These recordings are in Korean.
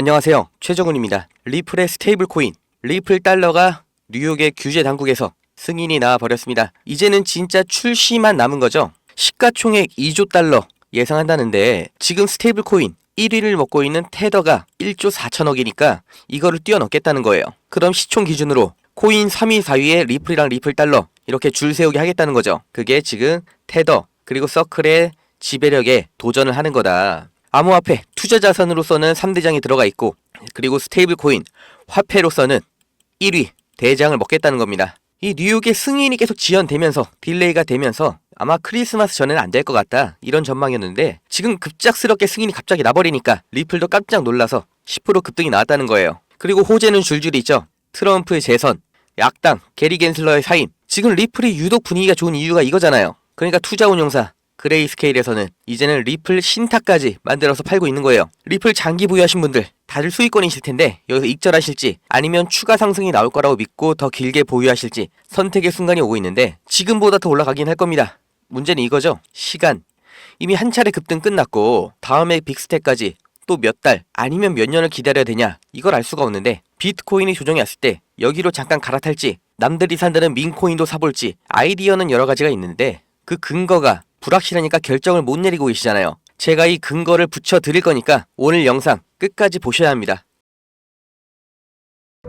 안녕하세요. 최정훈입니다. 리플의 스테이블 코인, 리플 달러가 뉴욕의 규제 당국에서 승인이 나와 버렸습니다. 이제는 진짜 출시만 남은 거죠. 시가총액 2조 달러 예상한다는데 지금 스테이블 코인 1위를 먹고 있는 테더가 1조 4천억이니까 이거를 뛰어넘겠다는 거예요. 그럼 시총 기준으로 코인 3위, 4위에 리플이랑 리플 달러 이렇게 줄 세우게 하겠다는 거죠. 그게 지금 테더 그리고 서클의 지배력에 도전을 하는 거다. 암호화폐 투자 자산으로서는 3대장이 들어가 있고 그리고 스테이블 코인 화폐로서는 1위 대장을 먹겠다는 겁니다. 이 뉴욕의 승인이 계속 지연되면서 딜레이가 되면서 아마 크리스마스 전에는 안 될 것 같다 이런 전망이었는데 지금 급작스럽게 승인이 갑자기 나버리니까 리플도 깜짝 놀라서 10% 급등이 나왔다는 거예요. 그리고 호재는 줄줄이 있죠. 트럼프의 재선, 약당, 게리 겐슬러의 사임. 지금 리플이 유독 분위기가 좋은 이유가 이거잖아요. 그러니까 투자 운용사 그레이스케일에서는 이제는 리플 신탁까지 만들어서 팔고 있는 거예요. 리플 장기 보유하신 분들 다들 수익권이실 텐데 여기서 익절하실지 아니면 추가 상승이 나올 거라고 믿고 더 길게 보유하실지 선택의 순간이 오고 있는데 지금보다 더 올라가긴 할 겁니다. 문제는 이거죠. 시간. 이미 한 차례 급등 끝났고 다음에 빅스텝까지 또 몇 달 아니면 몇 년을 기다려야 되냐 이걸 알 수가 없는데 비트코인이 조정이 왔을 때 여기로 잠깐 갈아탈지 남들이 산다는 민코인도 사볼지 아이디어는 여러 가지가 있는데 그 근거가 불확실하니까 결정을 못 내리고 계시잖아요. 제가 이 근거를 붙여 드릴 거니까 오늘 영상 끝까지 보셔야 합니다.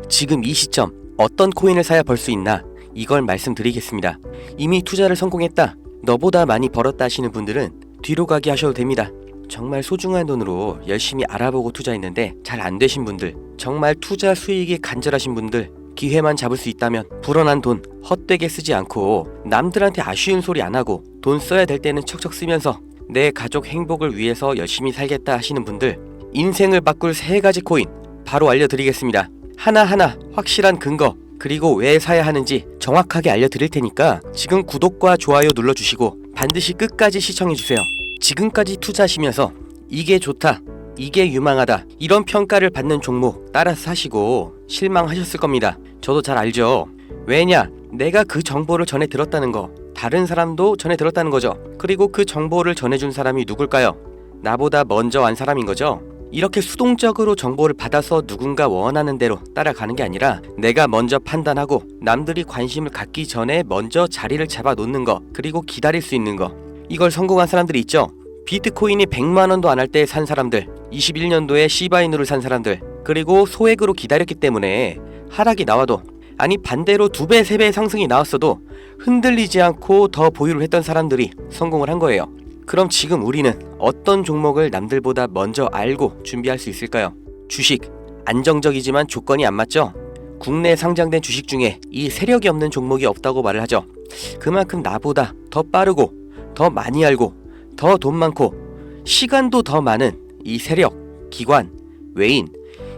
지금 이 시점 어떤 코인을 사야 벌 수 있나 이걸 말씀드리겠습니다. 이미 투자를 성공했다. 너보다 많이 벌었다 하시는 분들은 뒤로 가게 하셔도 됩니다. 정말 소중한 돈으로 열심히 알아보고 투자했는데 잘 안 되신 분들, 정말 투자 수익이 간절하신 분들, 기회만 잡을 수 있다면 불어난 돈 헛되게 쓰지 않고 남들한테 아쉬운 소리 안 하고 돈 써야 될 때는 척척 쓰면서 내 가족 행복을 위해서 열심히 살겠다 하시는 분들 인생을 바꿀 세 가지 코인 바로 알려드리겠습니다. 하나하나 확실한 근거 그리고 왜 사야 하는지 정확하게 알려드릴 테니까 지금 구독과 좋아요 눌러주시고 반드시 끝까지 시청해주세요. 지금까지 투자하시면서 이게 좋다, 이게 유망하다 이런 평가를 받는 종목 따라서 사시고 실망하셨을 겁니다. 저도 잘 알죠. 왜냐? 내가 그 정보를 전해 들었다는 거 다른 사람도 전해 들었다는 거죠. 그리고 그 정보를 전해준 사람이 누굴까요? 나보다 먼저 안 사람인 거죠. 이렇게 수동적으로 정보를 받아서 누군가 원하는 대로 따라가는 게 아니라 내가 먼저 판단하고 남들이 관심을 갖기 전에 먼저 자리를 잡아 놓는 거 그리고 기다릴 수 있는 거 이걸 성공한 사람들이 있죠. 비트코인이 100만 원도 안 할 때 산 사람들, 21년도에 시바이누를 산 사람들, 그리고 소액으로 기다렸기 때문에 하락이 나와도 아니 반대로 두 배, 세배 상승이 나왔어도 흔들리지 않고 더 보유를 했던 사람들이 성공을 한 거예요. 그럼 지금 우리는 어떤 종목을 남들보다 먼저 알고 준비할 수 있을까요? 주식 안정적이지만 조건이 안 맞죠? 국내 상장된 주식 중에 이 세력이 없는 종목이 없다고 말을 하죠. 그만큼 나보다 더 빠르고 더 많이 알고 더 돈 많고 시간도 더 많은 이 세력, 기관, 외인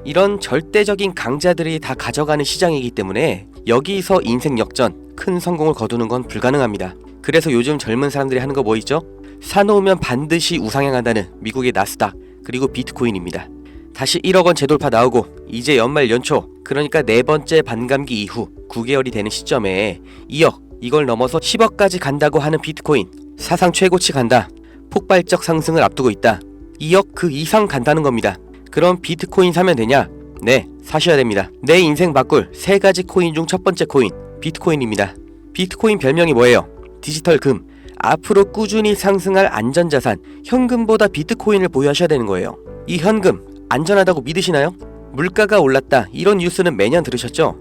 이런 절대적인 강자들이 다 가져가는 시장이기 때문에 여기서 인생 역전 큰 성공을 거두는 건 불가능합니다. 그래서 요즘 젊은 사람들이 하는 거 뭐 있죠? 사놓으면 반드시 우상향한다는 미국의 나스닥 그리고 비트코인입니다. 다시 1억 원 재돌파 나오고 이제 연말 연초 그러니까 네 번째 반감기 이후 9개월이 되는 시점에 2억 이걸 넘어서 10억까지 간다고 하는 비트코인 사상 최고치 간다. 폭발적 상승을 앞두고 있다. 2억 그 이상 간다는 겁니다. 그럼 비트코인 사면 되냐? 네, 사셔야 됩니다. 내 인생 바꿀 세 가지 코인 중 첫 번째 코인 비트코인입니다. 비트코인 별명이 뭐예요? 디지털 금. 앞으로 꾸준히 상승할 안전자산, 현금보다 비트코인을 보유하셔야 되는 거예요. 이 현금 안전하다고 믿으시나요? 물가가 올랐다 이런 뉴스는 매년 들으셨죠?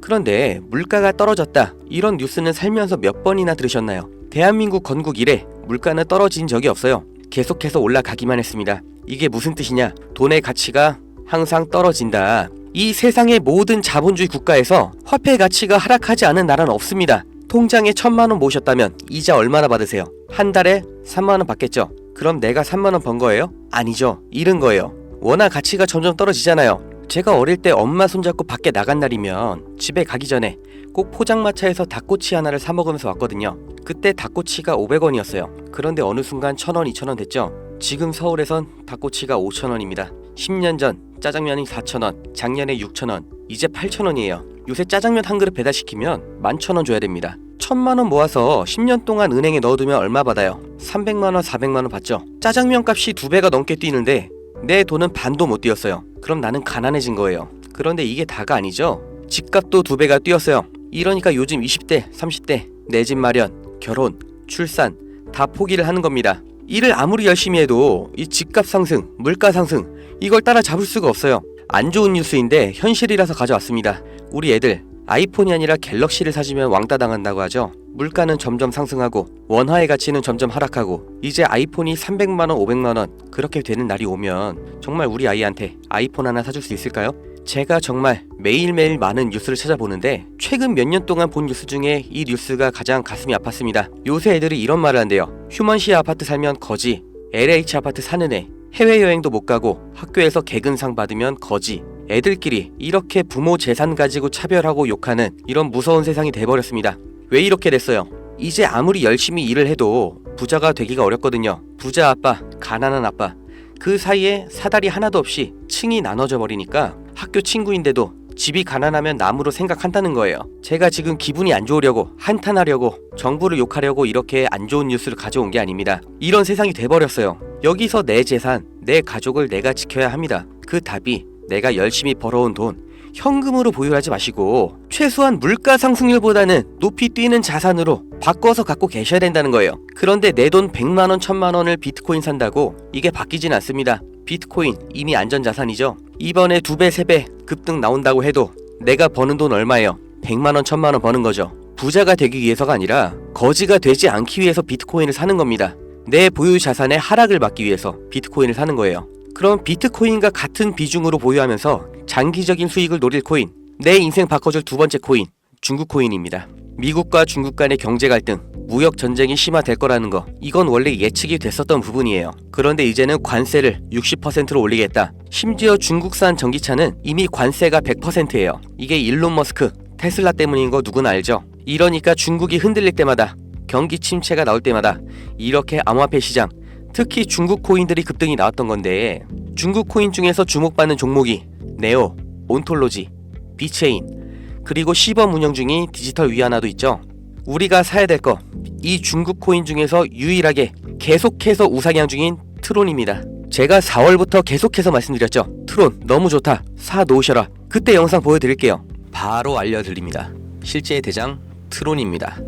그런데 물가가 떨어졌다 이런 뉴스는 살면서 몇 번이나 들으셨나요? 대한민국 건국 이래 물가는 떨어진 적이 없어요. 계속해서 올라가기만 했습니다. 이게 무슨 뜻이냐? 돈의 가치가 항상 떨어진다. 이 세상의 모든 자본주의 국가에서 화폐 가치가 하락하지 않은 나라는 없습니다. 통장에 천만 원 모셨다면 이자 얼마나 받으세요? 한 달에 3만 원 받겠죠? 그럼 내가 3만 원 번 거예요? 아니죠. 잃은 거예요. 워낙 가치가 점점 떨어지잖아요. 제가 어릴 때 엄마 손잡고 밖에 나간 날이면 집에 가기 전에 꼭 포장마차에서 닭꼬치 하나를 사 먹으면서 왔거든요. 그때 닭꼬치가 500원이었어요. 그런데 어느 순간 1000원, 2000원 됐죠. 지금 서울에선 닭꼬치가 5000원입니다. 10년 전 짜장면이 4000원, 작년에 6000원, 이제 8000원이에요. 요새 짜장면 한 그릇 배달시키면 11,000원 줘야 됩니다. 1000만 원 모아서 10년 동안 은행에 넣어두면 얼마 받아요? 300만 원, 400만 원 받죠. 짜장면 값이 두 배가 넘게 뛰는데 내 돈은 반도 못 뛰었어요. 그럼 나는 가난해진 거예요. 그런데 이게 다가 아니죠. 집값도 두 배가 뛰었어요. 이러니까 요즘 20대, 30대 내 집 마련, 결혼, 출산 다 포기를 하는 겁니다. 일을 아무리 열심히 해도 이 집값 상승, 물가 상승 이걸 따라잡을 수가 없어요. 안 좋은 뉴스인데 현실이라서 가져왔습니다. 우리 애들 아이폰이 아니라 갤럭시를 사주면 왕따 당한다고 하죠. 물가는 점점 상승하고 원화의 가치는 점점 하락하고 이제 아이폰이 300만 원, 500만 원 그렇게 되는 날이 오면 정말 우리 아이한테 아이폰 하나 사줄 수 있을까요? 제가 정말 매일매일 많은 뉴스를 찾아보는데 최근 몇 년 동안 본 뉴스 중에 이 뉴스가 가장 가슴이 아팠습니다. 요새 애들이 이런 말을 한대요. 휴먼시 아파트 살면 거지, LH 아파트 사는 애, 해외여행도 못 가고 학교에서 개근상 받으면 거지. 애들끼리 이렇게 부모 재산 가지고 차별하고 욕하는 이런 무서운 세상이 돼버렸습니다. 왜 이렇게 됐어요? 이제 아무리 열심히 일을 해도 부자가 되기가 어렵거든요. 부자 아빠, 가난한 아빠. 그 사이에 사다리 하나도 없이 층이 나눠져 버리니까 학교 친구인데도 집이 가난하면 남으로 생각한다는 거예요. 제가 지금 기분이 안 좋으려고 한탄하려고 정부를 욕하려고 이렇게 안 좋은 뉴스를 가져온 게 아닙니다. 이런 세상이 돼버렸어요. 여기서 내 재산, 내 가족을 내가 지켜야 합니다. 그 답이 내가 열심히 벌어온 돈 현금으로 보유하지 마시고 최소한 물가 상승률보다는 높이 뛰는 자산으로 바꿔서 갖고 계셔야 된다는 거예요. 그런데 내 돈 100만 원, 1000만 원을 비트코인 산다고 이게 바뀌진 않습니다. 비트코인 이미 안전 자산이죠. 이번에 두 배, 세 배 급등 나온다고 해도 내가 버는 돈 얼마예요? 100만 원, 1000만 원 버는 거죠. 부자가 되기 위해서가 아니라 거지가 되지 않기 위해서 비트코인을 사는 겁니다. 내 보유 자산의 하락을 막기 위해서 비트코인을 사는 거예요. 그럼 비트코인과 같은 비중으로 보유하면서 장기적인 수익을 노릴 코인, 내 인생 바꿔줄 두 번째 코인, 중국 코인입니다. 미국과 중국 간의 경제 갈등, 무역 전쟁이 심화될 거라는 거, 이건 원래 예측이 됐었던 부분이에요. 그런데 이제는 관세를 60%로 올리겠다. 심지어 중국산 전기차는 이미 관세가 100%예요. 이게 일론 머스크, 테슬라 때문인 거 누구나 알죠? 이러니까 중국이 흔들릴 때마다 경기 침체가 나올 때마다 이렇게 암호화폐 시장, 특히 중국 코인들이 급등이 나왔던 건데 중국 코인 중에서 주목받는 종목이 네오, 온톨로지, 비체인, 그리고 시범 운영 중인 디지털 위안화도 있죠. 우리가 사야 될 거 이 중국 코인 중에서 유일하게 계속해서 우상향 중인 트론입니다. 제가 4월부터 계속해서 말씀드렸죠. 트론 너무 좋다. 사 놓으셔라. 그때 영상 보여드릴게요. 바로 알려드립니다. 실제 대장 트론입니다.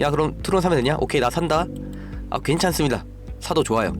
야 그럼 트론 사면 되냐? 오케이 나 산다. 아 괜찮습니다. 사도 좋아요.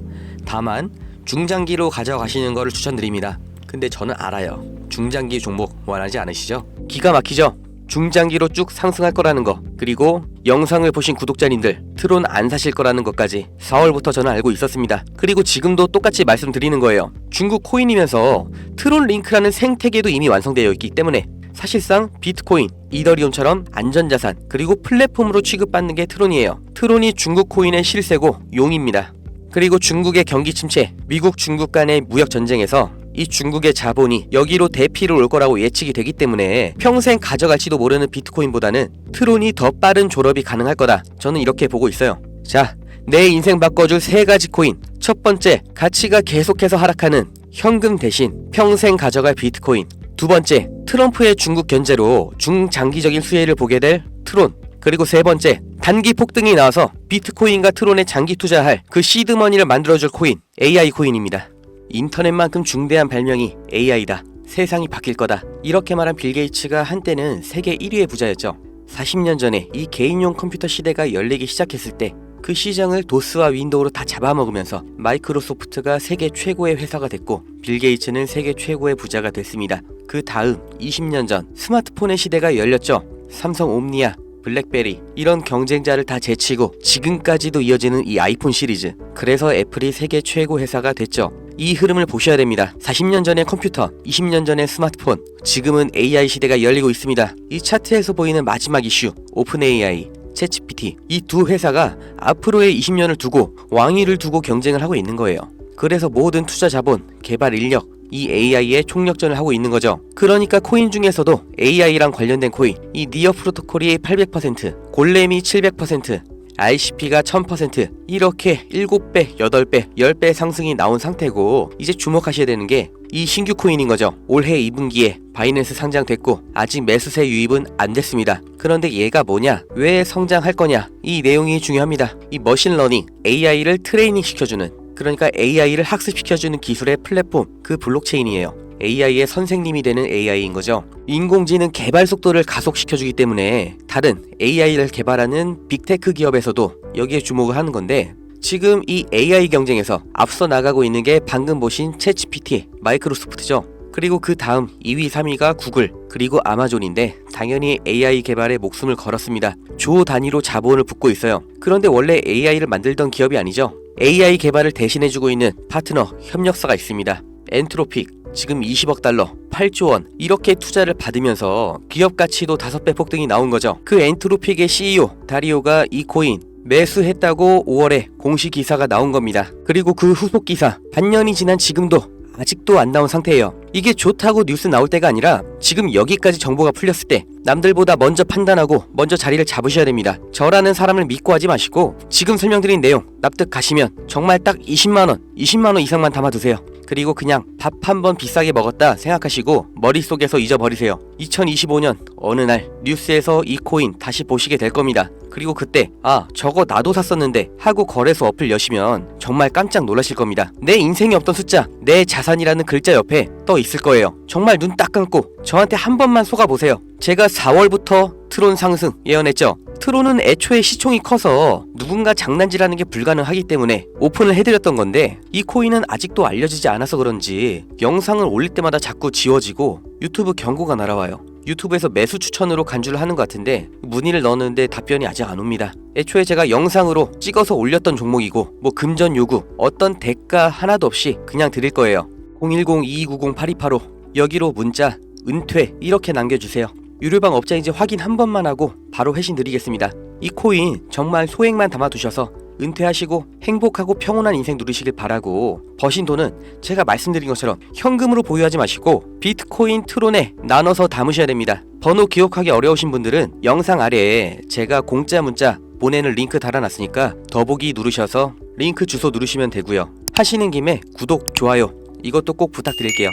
다만 중장기로 가져가시는 거를 추천드립니다. 근데 저는 알아요. 중장기 종목 원하지 않으시죠? 기가 막히죠? 중장기로 쭉 상승할 거라는 거 그리고 영상을 보신 구독자님들 트론 안 사실 거라는 것까지 4월부터 저는 알고 있었습니다 그리고 지금도 똑같이 말씀드리는 거예요 중국 코인이면서 트론 링크라는 생태계도 이미 완성되어 있기 때문에 사실상 비트코인, 이더리움처럼 안전자산 그리고 플랫폼으로 취급받는 게 트론이에요 트론이 중국 코인의 실세고 용입니다 그리고 중국의 경기 침체, 미국 중국 간의 무역 전쟁에서 이 중국의 자본이 여기로 대피를 올 거라고 예측이 되기 때문에 평생 가져갈지도 모르는 비트코인보다는 트론이 더 빠른 졸업이 가능할 거다. 저는 이렇게 보고 있어요. 자, 내 인생 바꿔줄 세 가지 코인. 첫 번째, 가치가 계속해서 하락하는 현금 대신 평생 가져갈 비트코인. 두 번째, 트럼프의 중국 견제로 중장기적인 수혜를 보게 될 트론. 그리고 세 번째, 단기 폭등이 나와서 비트코인과 트론에 장기 투자할 그 시드머니를 만들어줄 코인, AI 코인입니다. 인터넷만큼 중대한 발명이 AI다. 세상이 바뀔 거다. 이렇게 말한 빌 게이츠가 한때는 세계 1위의 부자였죠. 40년 전에 이 개인용 컴퓨터 시대가 열리기 시작했을 때 그 시장을 도스와 윈도우로 다 잡아먹으면서 마이크로소프트가 세계 최고의 회사가 됐고 빌 게이츠는 세계 최고의 부자가 됐습니다. 그 다음 20년 전 스마트폰의 시대가 열렸죠. 삼성 옴니아, 블랙베리 이런 경쟁자를 다 제치고 지금까지도 이어지는 이 아이폰 시리즈. 그래서 애플이 세계 최고 회사가 됐죠. 이 흐름을 보셔야 됩니다. 40년 전의 컴퓨터 20년 전의 스마트폰. 지금은 AI 시대가 열리고 있습니다. 이 차트에서 보이는 마지막 이슈 오픈 AI 챗GPT 이 두 회사가 앞으로의 20년을 두고 왕위를 두고 경쟁을 하고 있는 거예요 그래서 모든 투자 자본, 개발 인력, 이 AI의 총력전을 하고 있는 거죠. 그러니까 코인 중에서도 AI랑 관련된 코인, 이 니어 프로토콜이 800%, 골렘이 700%, RCP가 1000% 이렇게 7배, 8배, 10배 상승이 나온 상태고 이제 주목하셔야 되는 게 이 신규 코인인 거죠. 올해 2분기에 바이낸스 상장됐고 아직 매수세 유입은 안 됐습니다. 그런데 얘가 뭐냐? 왜 성장할 거냐? 이 내용이 중요합니다. 이 머신러닝 AI를 트레이닝 시켜주는 그러니까 AI를 학습시켜주는 기술의 플랫폼, 그 블록체인이에요. AI의 선생님이 되는 AI인 거죠. 인공지능 개발 속도를 가속시켜주기 때문에 다른 AI를 개발하는 빅테크 기업에서도 여기에 주목을 하는 건데 지금 이 AI 경쟁에서 앞서 나가고 있는 게 방금 보신 챗GPT, 마이크로소프트죠. 그리고 그 다음 2위, 3위가 구글, 그리고 아마존인데 당연히 AI 개발에 목숨을 걸었습니다. 조 단위로 자본을 붓고 있어요. 그런데 원래 AI를 만들던 기업이 아니죠. AI 개발을 대신해주고 있는 파트너, 협력사가 있습니다. 엔트로픽, 지금 20억 달러, 8조 원 이렇게 투자를 받으면서 기업 가치도 5배 폭등이 나온 거죠. 그 엔트로픽의 CEO 다리오가 이 코인 매수했다고 5월에 공식 기사가 나온 겁니다. 그리고 그 후속 기사 반년이 지난 지금도 아직도 안 나온 상태예요. 이게 좋다고 뉴스 나올 때가 아니라 지금 여기까지 정보가 풀렸을 때 남들보다 먼저 판단하고 먼저 자리를 잡으셔야 됩니다. 저라는 사람을 믿고 하지 마시고 지금 설명드린 내용 납득 가시면 정말 딱 20만 원, 20만 원 이상만 담아두세요. 그리고 그냥 밥 한 번 비싸게 먹었다 생각하시고 머릿속에서 잊어버리세요. 2025년 어느 날 뉴스에서 이 코인 다시 보시게 될 겁니다. 그리고 그때 아 저거 나도 샀었는데 하고 거래소 어플 여시면 정말 깜짝 놀라실 겁니다. 내 인생에 없던 숫자 내 자산이라는 글자 옆에 떠 있을 거예요. 정말 눈 딱 감고 저한테 한 번만 속아 보세요. 제가 4월부터 트론 상승 예언했죠. 트론은 애초에 시총이 커서 누군가 장난질하는 게 불가능하기 때문에 오픈을 해드렸던 건데 이 코인은 아직도 알려지지 않아서 그런지 영상을 올릴 때마다 자꾸 지워지고 유튜브 경고가 날아와요. 유튜브에서 매수 추천으로 간주를 하는 것 같은데 문의를 넣었는데 답변이 아직 안 옵니다. 애초에 제가 영상으로 찍어서 올렸던 종목이고 뭐 금전 요구 어떤 대가 하나도 없이 그냥 드릴 거예요. 010-2290-8285 여기로 문자 은퇴 이렇게 남겨주세요. 유료방 업자인지 확인 한 번만 하고 바로 회신 드리겠습니다. 이 코인 정말 소액만 담아두셔서 은퇴하시고 행복하고 평온한 인생 누리시길 바라고 버신 돈은 제가 말씀드린 것처럼 현금으로 보유하지 마시고 비트코인 트론에 나눠서 담으셔야 됩니다. 번호 기억하기 어려우신 분들은 영상 아래에 제가 공짜 문자 보내는 링크 달아놨으니까 더보기 누르셔서 링크 주소 누르시면 되고요. 하시는 김에 구독, 좋아요 이것도 꼭 부탁드릴게요.